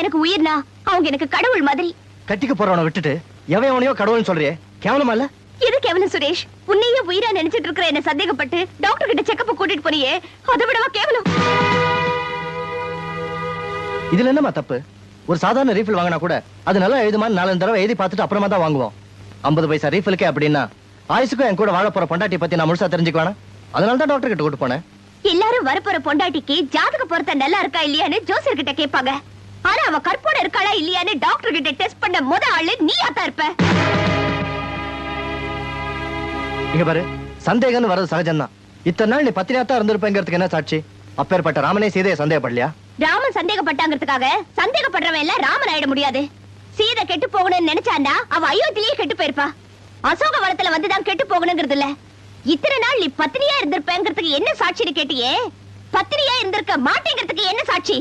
எனக்கு உயிர்னா அவங்க எனக்கு கடவுள் மாதிரி. கட்டிக்க போறவனை விட்டுட்டு எவன் எவனையோ கடவுள்னு சொல்றியே? கேவலமா இல்ல? இது கேவலம் சுரேஷ்? உன்னையே உயிரா நினைச்சிட்டு இருக்கிற என்ன சந்தேகப்பட்டு டாக்டர் கிட்ட செக்கப் கூட்டிட்டு போனியே. அதை விடவா கேவலம்? இதுல என்னமா தப்பு? ஒரு சாதாரண ரீஃபில் வாங்கினா கூட அது நல்லா எழுதுமான்னு நாலஞ்சு தடவை எழுதி பார்த்துட்டு அப்புறமா தான் வாங்குவோம். ஐம்பது பைசா ரீஃபிலுக்கே அப்படின்னா ஆயுசுக்கும் என் கூட வாழ போற பொண்டாட்டி பத்தி நான் முழுசா தெரிஞ்சுக்குவானா? அதனால தான் டாக்டர் கிட்ட கூட்டு போனேன். எல்லாரும் வரப்போற பொண்டாட்டிக்கு ஜாதக பொருத்த நல்லா இருக்கா இல்லையான்னு ஜோசியர் கிட்ட கேட்பாங்க. ஆனா அவ கற்போட இருக்காளா இல்லையான்னு டாக்டர் கிட்ட டெஸ்ட் பண்ண முத ஆளு நீயா தான் இருப்ப. இங்க பாரு சந்தேகம்னு வர்றது சகஜம்தான். இத்தனை நாள் நீ பத்தினியாத்தான் இருந்திருப்பேங்கிறதுக்கு என்ன சாட்சி? அப்பேற்பட்ட ராமனே சீதையை சந்தேகப்படலையா? ராமன் சந்தேகப்பட்டாங்கிறதுக்காக சந்தேகப்படுறவன் எல்லாம் ராமன் ஆயிட முடியாது. சீதை கெட்டு போகணும்னு நினைச்சாண்டா அவ அயோத்திலேயே கெட்டு போயிருப்பா. அசோக வனத்துல வந்துதான் கெட்டு போகணுங்கிறது இல்ல. இத்தனை நாள் நீ பத்தினியா இருந்திருப்பேங்கிறதுக்கு என்ன சாட்சின்னு கேட்டியே? பத்தினியா இருந்திருக்க மாட்டேங்கிறதுக்கு என்ன சாட்சி?